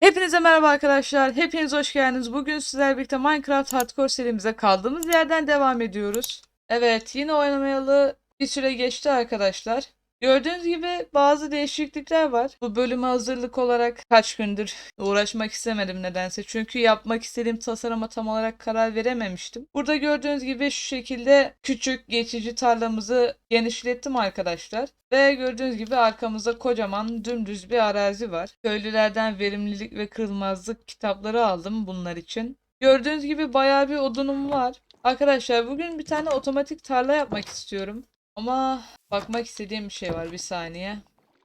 Hepinize merhaba arkadaşlar. Hepiniz hoş geldiniz. Bugün sizlerle birlikte Minecraft Hardcore serimize kaldığımız yerden devam ediyoruz. Evet, yine oynamayalı bir süre geçti arkadaşlar. Gördüğünüz gibi bazı değişiklikler var. Bu bölüme hazırlık olarak kaç gündür uğraşmak istemedim nedense. Çünkü yapmak istediğim tasarıma tam olarak karar verememiştim. Burada gördüğünüz gibi şu şekilde küçük geçici tarlamızı genişlettim arkadaşlar. Ve gördüğünüz gibi arkamızda kocaman dümdüz bir arazi var. Köylülerden verimlilik ve kırılmazlık kitapları aldım bunlar için. Gördüğünüz gibi bayağı bir odunum var. Arkadaşlar bugün bir tane otomatik tarla yapmak istiyorum. Ama bakmak istediğim bir şey var bir saniye.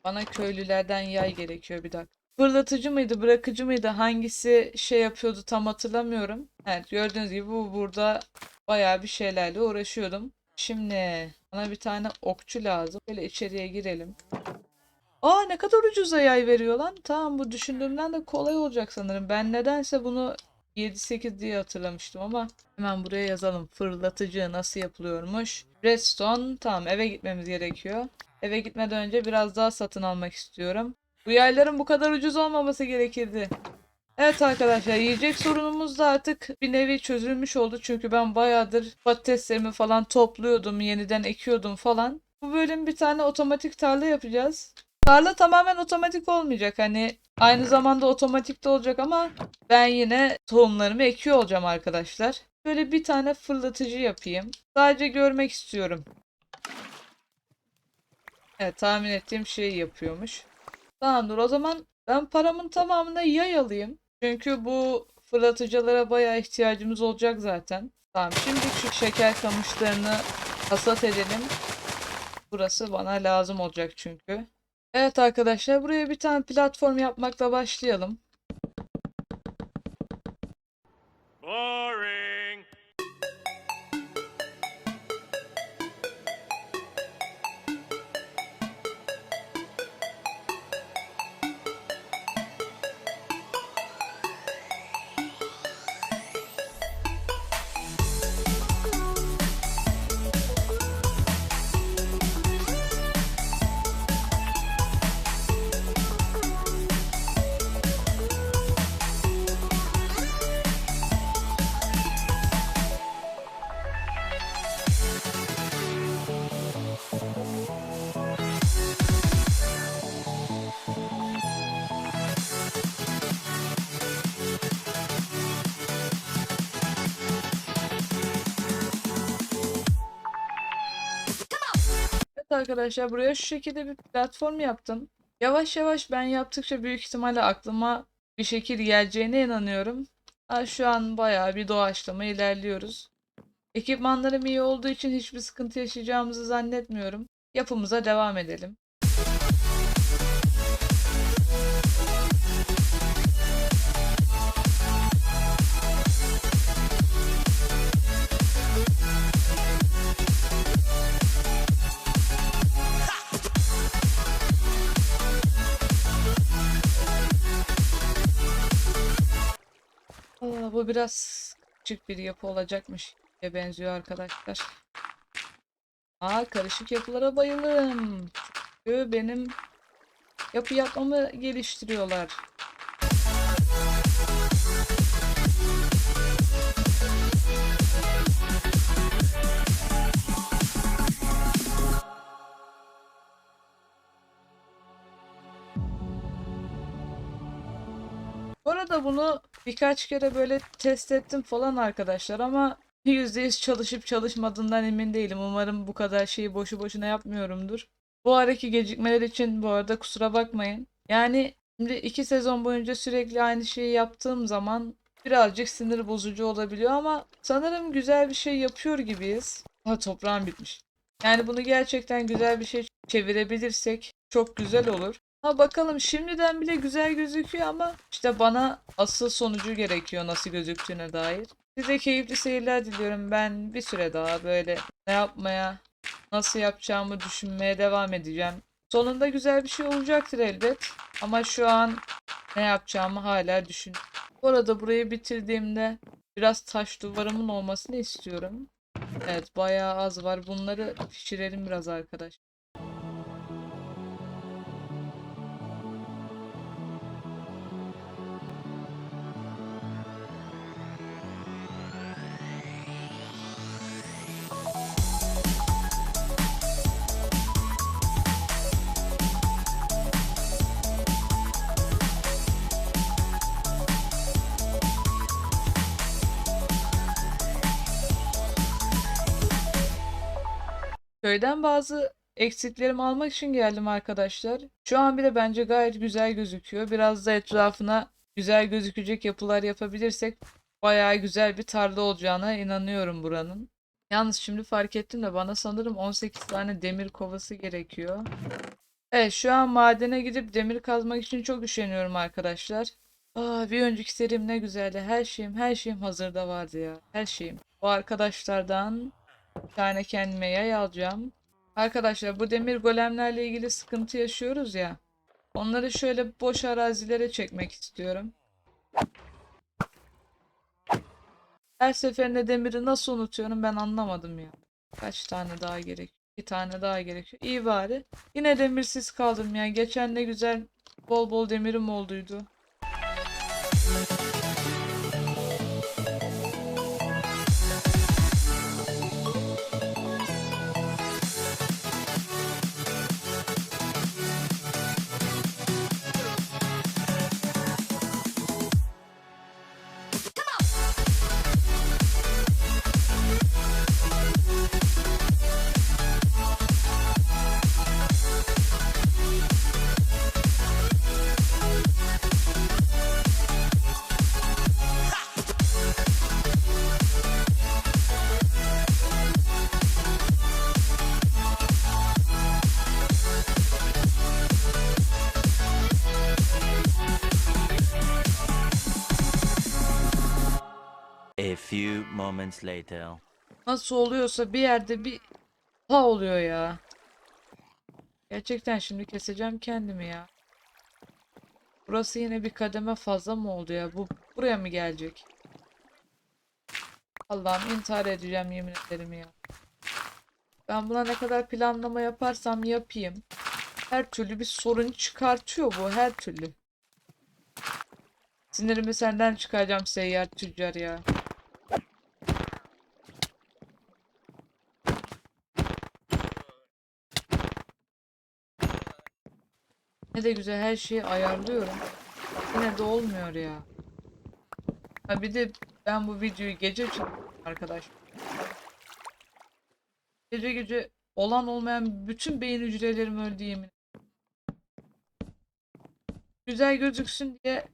Bana köylülerden yay gerekiyor bir dakika. Fırlatıcı mıydı, bırakıcı mıydı, hangisi şey yapıyordu tam hatırlamıyorum. Evet gördüğünüz gibi bu burada bayağı bir şeylerle uğraşıyordum. Şimdi bana bir tane okçu lazım. Böyle içeriye girelim. Aa ne kadar ucuza yay veriyor lan. Tamam bu düşündüğümden de kolay olacak sanırım. Ben nedense bunu 7-8 diye hatırlamıştım ama hemen buraya yazalım. Fırlatıcı nasıl yapılıyormuş? Redstone tamam eve gitmemiz gerekiyor. Eve gitmeden önce biraz daha satın almak istiyorum. Bu yayların bu kadar ucuz olmaması gerekirdi. Evet arkadaşlar yiyecek sorunumuz da artık bir nevi çözülmüş oldu. Çünkü ben bayağıdır patateslerimi falan topluyordum, yeniden ekiyordum falan. Bu bölüm bir tane otomatik tarla yapacağız. Tarla tamamen otomatik olmayacak. Hani aynı zamanda otomatik de olacak ama ben yine tohumlarımı ekiyor olacağım arkadaşlar. Böyle bir tane fırlatıcı yapayım. Sadece görmek istiyorum. Evet tahmin ettiğim şeyi yapıyormuş. Tamamdır o zaman ben paramın tamamına yay alayım. Çünkü bu fırlatıcılara bayağı ihtiyacımız olacak zaten. Tamam şimdi şu şeker kamışlarını hasat edelim. Burası bana lazım olacak çünkü. Evet arkadaşlar buraya bir tane platform yapmakla başlayalım. Boring. Arkadaşlar buraya şu şekilde bir platform yaptım. Yavaş yavaş ben yaptıkça büyük ihtimalle aklıma bir şekil geleceğine inanıyorum. Ha, şu an bayağı bir doğaçlama ilerliyoruz. Ekipmanlarım iyi olduğu için hiçbir sıkıntı yaşayacağımızı zannetmiyorum. Yapımıza devam edelim. Bu biraz küçük bir yapı olacakmış diye benziyor arkadaşlar. Aa karışık yapılara bayılırım. Çünkü benim yapı yapmamı geliştiriyorlar. Arada bunu birkaç kere böyle test ettim falan arkadaşlar ama %100 çalışıp çalışmadığından emin değilim. Umarım bu kadar şeyi boşu boşuna yapmıyorumdur. Bu araki gecikmeler için bu arada kusura bakmayın. Yani şimdi iki sezon boyunca sürekli aynı şeyi yaptığım zaman birazcık sinir bozucu olabiliyor ama sanırım güzel bir şey yapıyor gibiyiz. Ha toprağım bitmiş. Yani bunu gerçekten güzel bir şey çevirebilirsek çok güzel olur. Ha bakalım şimdiden bile güzel gözüküyor ama işte bana asıl sonucu gerekiyor nasıl gözüktüğüne dair. Size keyifli seyirler diliyorum. Ben bir süre daha böyle ne yapmaya, nasıl yapacağımı düşünmeye devam edeceğim. Sonunda güzel bir şey olacaktır elbet. Ama şu an ne yapacağımı hala düşün. Bu arada burayı bitirdiğimde biraz taş duvarımın olmasını istiyorum. Evet bayağı az var. Bunları pişirelim biraz arkadaş. Köyden bazı eksiklerimi almak için geldim arkadaşlar. Şu an bile bence gayet güzel gözüküyor. Biraz da etrafına güzel gözükecek yapılar yapabilirsek bayağı güzel bir tarla olacağına inanıyorum buranın. Yalnız şimdi fark ettim de bana sanırım 18 tane demir kovası gerekiyor. Evet şu an madene gidip demir kazmak için çok üşeniyorum arkadaşlar. Aa, bir önceki serim ne güzeldi. Her şeyim her şeyim hazırda vardı ya. Her şeyim. Bu arkadaşlardan bir tane kendime yay alacağım. Arkadaşlar bu demir golemlerle ilgili sıkıntı yaşıyoruz ya. Onları şöyle boş arazilere çekmek istiyorum. Her seferinde demiri nasıl unutuyorum ben anlamadım ya. Kaç tane daha gerek? Bir tane daha gerekiyor. İyi bari. Yine demirsiz kaldım ya. Geçen ne güzel bol bol demirim olduydu. Few moments later. Nasıl oluyorsa bir yerde bir ha oluyor ya. Gerçekten şimdi keseceğim kendimi ya. Burası yine bir kademe fazla mı oldu ya? Bu buraya mı gelecek? Allah'ım intihar edeceğim yemin ederim ya. Ben buna ne kadar planlama yaparsam yapayım. Her türlü bir sorun çıkartıyor bu her türlü. Sinirimi senden çıkaracağım seyyar tüccar ya. Ne de güzel her şeyi ayarlıyorum. Yine de olmuyor ya. Ha bir de ben bu videoyu gece çektim arkadaş. Gece gece olan olmayan bütün beyin hücrelerim öldü yemin. Güzel gözüksün diye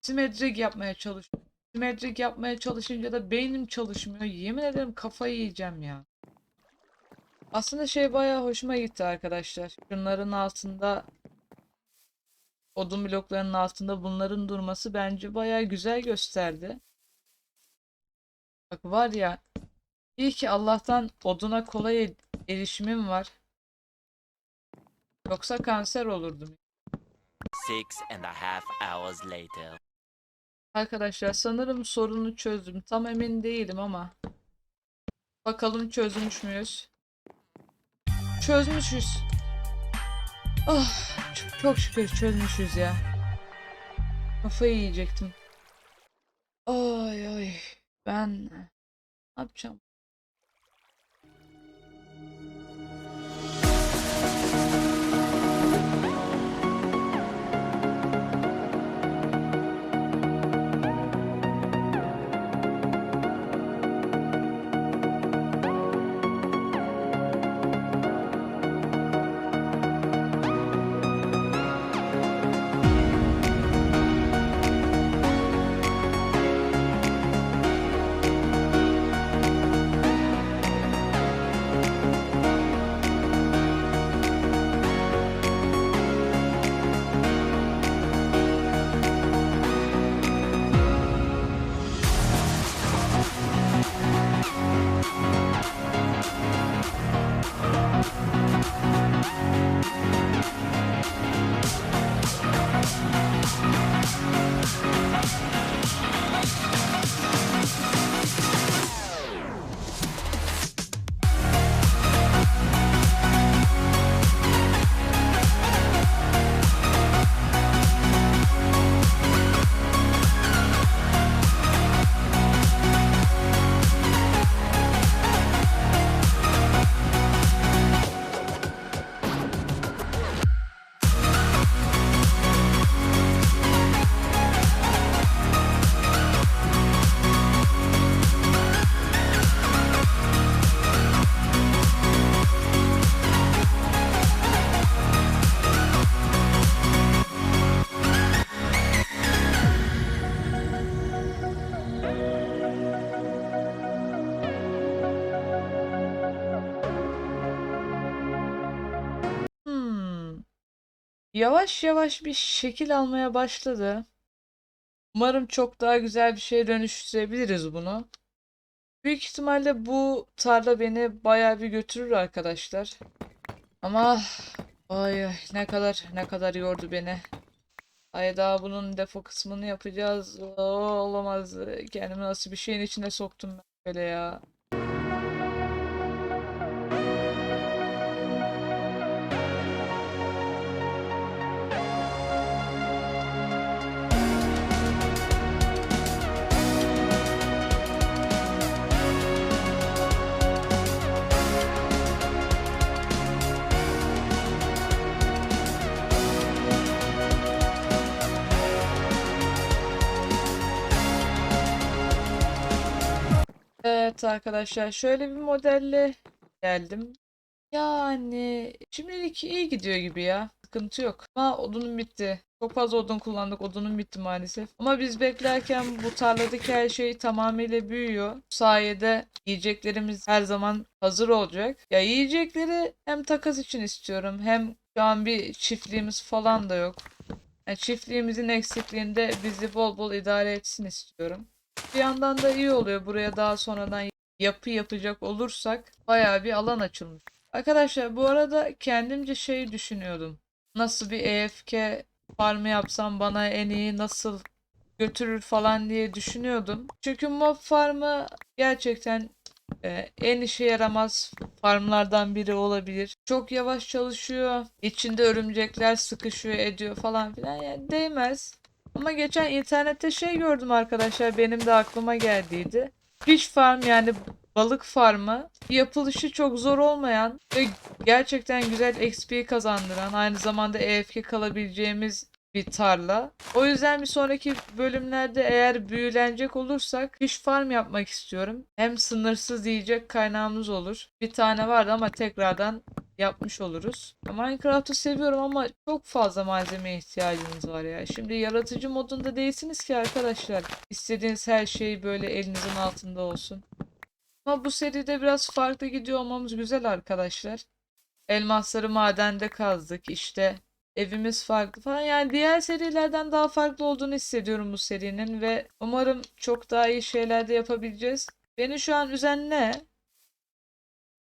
simetrik yapmaya çalışıyorum. Simetrik yapmaya çalışınca da beynim çalışmıyor. Yemin ederim kafayı yiyeceğim ya. Aslında şey bayağı hoşuma gitti arkadaşlar. Şunların altında odun bloklarının altında bunların durması bence bayağı güzel gösterdi. Bak var ya iyi ki Allah'tan oduna kolay erişimim var. Yoksa kanser olurdum. Six and a half hours later. Arkadaşlar sanırım sorunu çözdüm. Tam emin değilim ama. Bakalım çözmüş müyüz? Çözmüşüz. Oh, çok, çok şükür çözmüşüz ya. Kafayı yiyecektim. Ay ay. Ben ne yapacağım? Yavaş yavaş bir şekil almaya başladı. Umarım çok daha güzel bir şeye dönüştürebiliriz bunu. Büyük ihtimalle bu tarla beni bayağı bir götürür arkadaşlar. Ama ay ay ne kadar ne kadar yordu beni. Ay daha bunun defo kısmını yapacağız. Oo, olamaz. Kendimi nasıl bir şeyin içine soktum ben böyle ya. Evet arkadaşlar şöyle bir modelle geldim. Yani şimdilik iyi gidiyor gibi ya. Sıkıntı yok. Ama odunum bitti. Çok fazla odun kullandık. Odunum bitti maalesef. Ama biz beklerken bu tarladaki her şey tamamıyla büyüyor. Bu sayede yiyeceklerimiz her zaman hazır olacak. Ya yiyecekleri hem takas için istiyorum hem şu an bir çiftliğimiz falan da yok. Yani çiftliğimizin eksikliğinde bizi bol bol idare etsin istiyorum. Bir yandan da iyi oluyor. Buraya daha sonradan yapı yapacak olursak bayağı bir alan açılmış. Arkadaşlar bu arada kendimce şey düşünüyordum. Nasıl bir EFK farmı yapsam bana en iyi nasıl götürür falan diye düşünüyordum. Çünkü mob farmı gerçekten e, en işe yaramaz farmlardan biri olabilir. Çok yavaş çalışıyor. İçinde örümcekler sıkışıyor ediyor falan filan. Yani değmez. Ama geçen internette şey gördüm arkadaşlar. Benim de aklıma geldiydi. Fish farm yani balık farmı yapılışı çok zor olmayan ve gerçekten güzel XP kazandıran aynı zamanda EFK kalabileceğimiz bir tarla. O yüzden bir sonraki bölümlerde eğer büyülenecek olursak fish farm yapmak istiyorum. Hem sınırsız yiyecek kaynağımız olur. Bir tane vardı ama tekrardan yapmış oluruz. Minecraft'ı seviyorum ama çok fazla malzemeye ihtiyacınız var ya. Şimdi yaratıcı modunda değilsiniz ki arkadaşlar. İstediğiniz her şey böyle elinizin altında olsun. Ama bu seride biraz farklı gidiyor olmamız güzel arkadaşlar. Elmasları madende kazdık işte. Evimiz farklı falan. Yani diğer serilerden daha farklı olduğunu hissediyorum bu serinin ve umarım çok daha iyi şeyler de yapabileceğiz. Beni şu an üzen ne?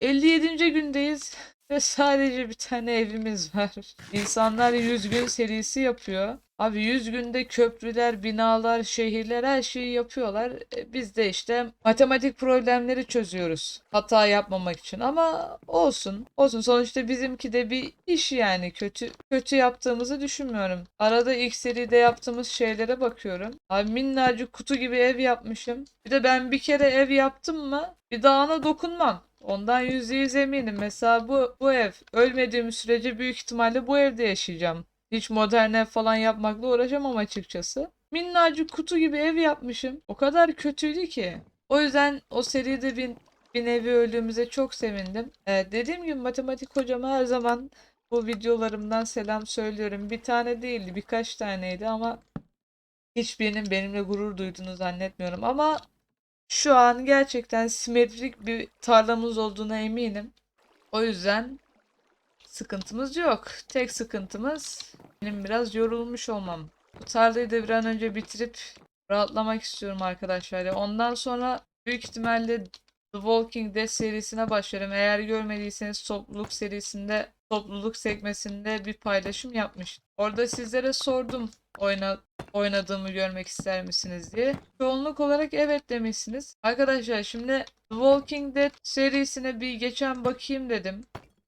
57. gündeyiz ve sadece bir tane evimiz var. İnsanlar 100 gün serisi yapıyor. Abi 100 günde köprüler, binalar, şehirler her şeyi yapıyorlar. E, biz de işte matematik problemleri çözüyoruz. Hata yapmamak için ama olsun. Olsun sonuçta bizimki de bir iş yani kötü kötü yaptığımızı düşünmüyorum. Arada ilk seride yaptığımız şeylere bakıyorum. Abi minnacık kutu gibi ev yapmışım. Bir de ben bir kere ev yaptım mı bir daha ona dokunmam. Ondan yüzde yüz eminim. Mesela bu, bu ev ölmediğim sürece büyük ihtimalle bu evde yaşayacağım. Hiç modern ev falan yapmakla uğraşamam açıkçası. Minnacık kutu gibi ev yapmışım. O kadar kötüydü ki. O yüzden o seride bir, bir nevi öldüğümüze çok sevindim. Evet, dediğim gibi matematik hocama her zaman bu videolarımdan selam söylüyorum. Bir tane değildi birkaç taneydi ama hiçbirinin benimle gurur duyduğunu zannetmiyorum. Ama şu an gerçekten simetrik bir tarlamız olduğuna eminim. O yüzden sıkıntımız yok. Tek sıkıntımız benim biraz yorulmuş olmam. Bu tarlayı da bir an önce bitirip rahatlamak istiyorum arkadaşlar. Ondan sonra büyük ihtimalle The Walking Dead serisine başlarım. Eğer görmediyseniz topluluk serisinde topluluk sekmesinde bir paylaşım yapmış. Orada sizlere sordum oyna, oynadığımı görmek ister misiniz diye. Çoğunluk olarak evet demişsiniz. Arkadaşlar şimdi The Walking Dead serisine bir geçen bakayım dedim.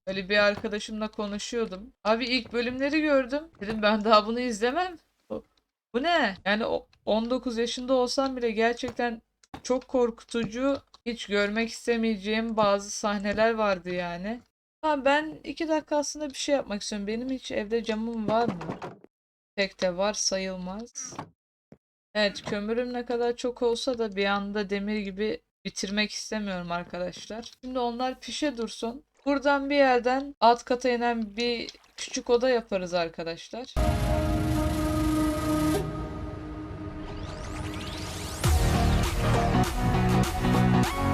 Öyle bir arkadaşımla konuşuyordum. Abi ilk bölümleri gördüm. Dedim ben daha bunu izlemem. Bu, ne? Yani o 19 yaşında olsam bile gerçekten çok korkutucu, hiç görmek istemeyeceğim bazı sahneler vardı yani. Ha, ben iki dakika aslında bir şey yapmak istiyorum. Benim hiç evde camım var mı? Pek de var sayılmaz. Evet kömürüm ne kadar çok olsa da bir anda demir gibi bitirmek istemiyorum arkadaşlar. Şimdi onlar pişe dursun. Buradan bir yerden alt kata inen bir küçük oda yaparız arkadaşlar. We'll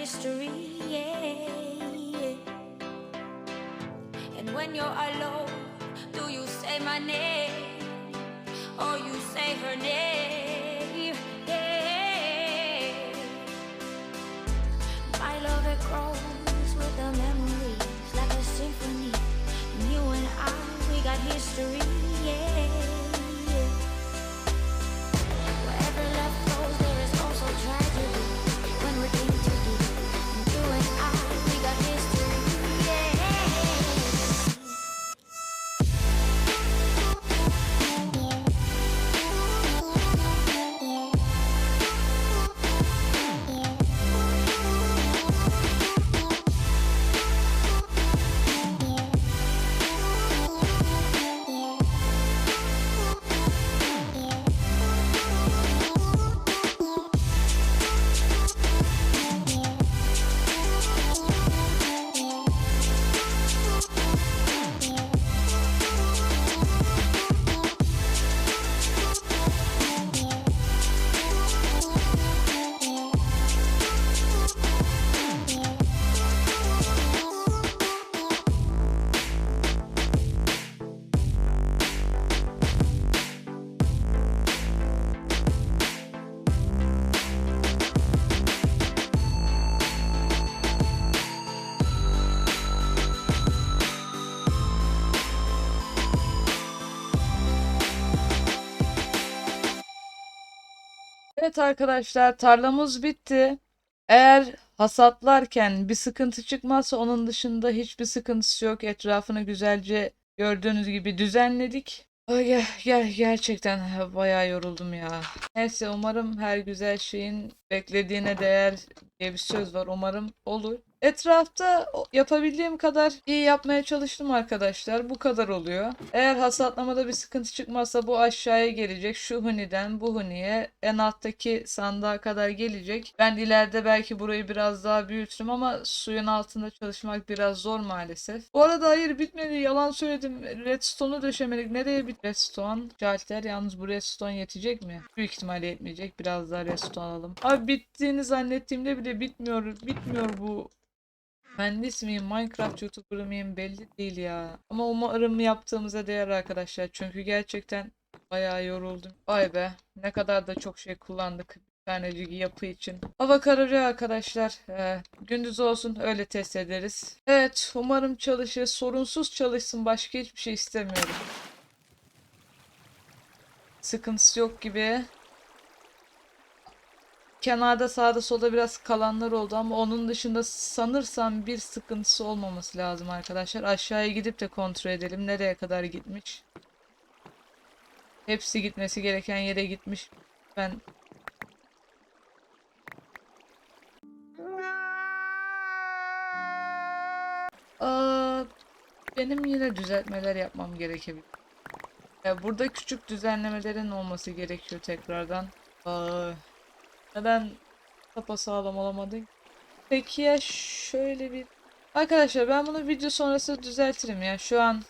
History, yeah. Evet arkadaşlar tarlamız bitti. Eğer hasatlarken bir sıkıntı çıkmazsa onun dışında hiçbir sıkıntısı yok. Etrafını güzelce gördüğünüz gibi düzenledik. Ay, ger- ger- gerçekten bayağı yoruldum ya. Neyse umarım her güzel şeyin beklediğine değer diye bir söz var. Umarım olur. Etrafta yapabildiğim kadar iyi yapmaya çalıştım arkadaşlar. Bu kadar oluyor. Eğer hasatlamada bir sıkıntı çıkmazsa bu aşağıya gelecek. Şu huniden bu huniye en alttaki sandığa kadar gelecek. Ben ileride belki burayı biraz daha büyütürüm ama suyun altında çalışmak biraz zor maalesef. Bu arada hayır bitmedi. Yalan söyledim. Redstone'u döşemedik. Nereye bit? Redstone. Şalter. Yalnız bu redstone yetecek mi? Büyük ihtimalle yetmeyecek. Biraz daha redstone alalım. Abi bittiğini zannettiğimde bile bitmiyor. Bitmiyor bu Mühendis miyim, Minecraft YouTuber mıyım belli değil ya. Ama umarım yaptığımıza değer arkadaşlar. Çünkü gerçekten bayağı yoruldum. Vay be, ne kadar da çok şey kullandık bir tanecik yapı için. Hava kararıyor arkadaşlar. Ee, gündüz olsun öyle test ederiz. Evet, umarım çalışır. Sorunsuz çalışsın. Başka hiçbir şey istemiyorum. Sıkıntısı yok gibi. Kenarda sağda solda biraz kalanlar oldu ama onun dışında sanırsam bir sıkıntısı olmaması lazım arkadaşlar. Aşağıya gidip de kontrol edelim nereye kadar gitmiş. Hepsi gitmesi gereken yere gitmiş. Ben Aa, benim yine düzeltmeler yapmam gerekebilir. Ya burada küçük düzenlemelerin olması gerekiyor tekrardan. Aa, neden sağlam olamadın? Peki ya şöyle bir... Arkadaşlar ben bunu video sonrası düzeltirim ya. Şu an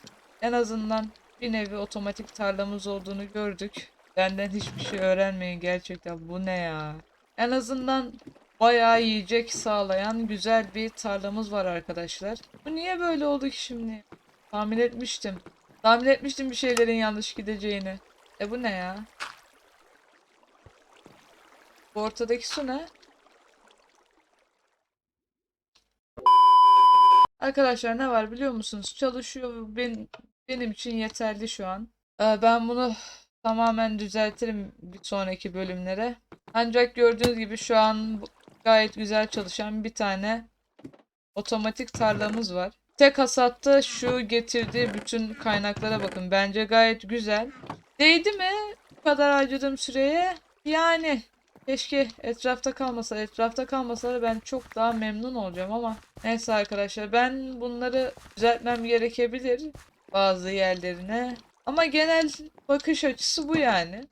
en azından bir nevi otomatik tarlamız olduğunu gördük. Benden hiçbir şey öğrenmeyin gerçekten. Bu ne ya? En azından bayağı yiyecek sağlayan güzel bir tarlamız var arkadaşlar. Bu niye böyle oldu ki şimdi? Tahmin etmiştim. Tahmin etmiştim bir şeylerin yanlış gideceğini. E bu ne ya? Bu ortadaki su ne? Arkadaşlar ne var biliyor musunuz? Çalışıyor ben, benim için yeterli şu an. Ee, ben bunu tamamen düzeltirim bir sonraki bölümlere. Ancak gördüğünüz gibi şu an gayet güzel çalışan bir tane otomatik tarlamız var. Tek hasatta şu getirdiği bütün kaynaklara bakın. Bence gayet güzel. Değdi mi bu kadar harcadığım süreye? Yani keşke etrafta kalmasa. Etrafta kalmasa ben çok daha memnun olacağım ama neyse arkadaşlar ben bunları düzeltmem gerekebilir bazı yerlerine. Ama genel bakış açısı bu yani.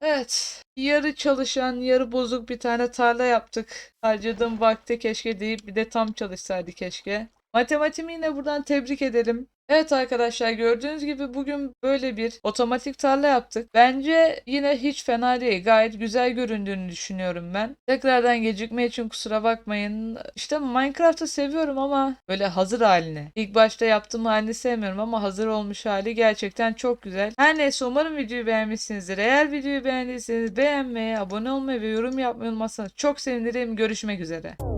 Evet. Yarı çalışan, yarı bozuk bir tane tarla yaptık. Harcadığım vakti keşke deyip bir de tam çalışsaydı keşke. Matematiğimi yine buradan tebrik edelim. Evet arkadaşlar gördüğünüz gibi bugün böyle bir otomatik tarla yaptık. Bence yine hiç fena değil. Gayet güzel göründüğünü düşünüyorum ben. Tekrardan gecikme için kusura bakmayın. İşte Minecraft'ı seviyorum ama böyle hazır halini. İlk başta yaptığım halini sevmiyorum ama hazır olmuş hali gerçekten çok güzel. Her neyse umarım videoyu beğenmişsinizdir. Eğer videoyu beğendiyseniz beğenmeyi, abone olmayı ve yorum yapmayı unutmazsanız çok sevinirim. Görüşmek üzere.